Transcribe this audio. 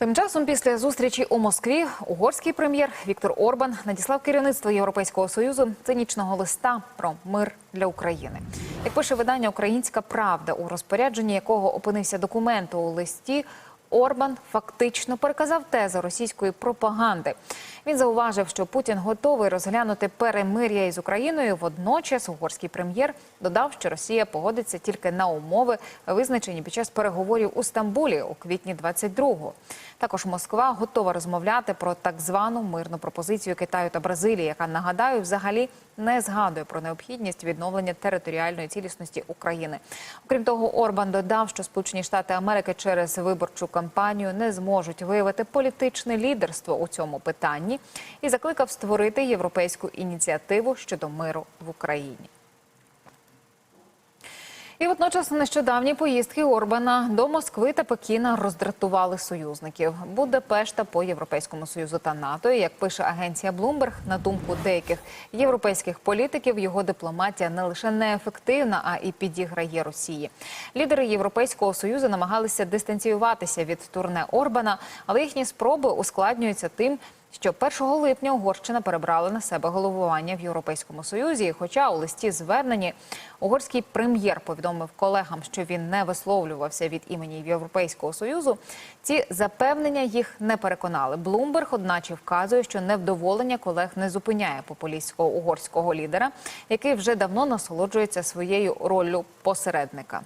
Тим часом, після зустрічі у Москві, угорський прем'єр Віктор Орбан надіслав керівництво Європейського союзу цинічного листа про мир для України. Як пише видання Українська Правда, у розпорядженні якого опинився документ у листі. Орбан фактично переказав тези російської пропаганди. Він зауважив, що Путін готовий розглянути перемир'я із Україною. Водночас угорський прем'єр додав, що Росія погодиться тільки на умови, визначені під час переговорів у Стамбулі у квітні 22-го. Також Москва готова розмовляти про так звану мирну пропозицію Китаю та Бразилії, яка нагадаю, взагалі не згадує про необхідність відновлення територіальної цілісності України. Окрім того, Орбан додав, що Сполучені Штати Америки через виборчу кампанію не зможуть виявити політичне лідерство у цьому питанні і закликав створити європейську ініціативу щодо миру в Україні. І водночас нещодавні поїздки Орбана до Москви та Пекіна роздратували союзників Будапешта по Європейському Союзу та НАТО. Як пише агенція Bloomberg, на думку деяких європейських політиків, його дипломатія не лише неефективна, а і підіграє Росії. Лідери Європейського союзу намагалися дистанціюватися від турне Орбана, але їхні спроби ускладнюються тим. Що 1 липня Угорщина перебрала на себе головування в Європейському Союзі. І Хоча у листі зверненні угорський прем'єр повідомив колегам, що він не висловлювався від імені Європейського союзу, ці запевнення їх не переконали. Блумберг, одначе, вказує, що невдоволення колег не зупиняє популістського угорського лідера, який вже давно насолоджується своєю роллю посередника.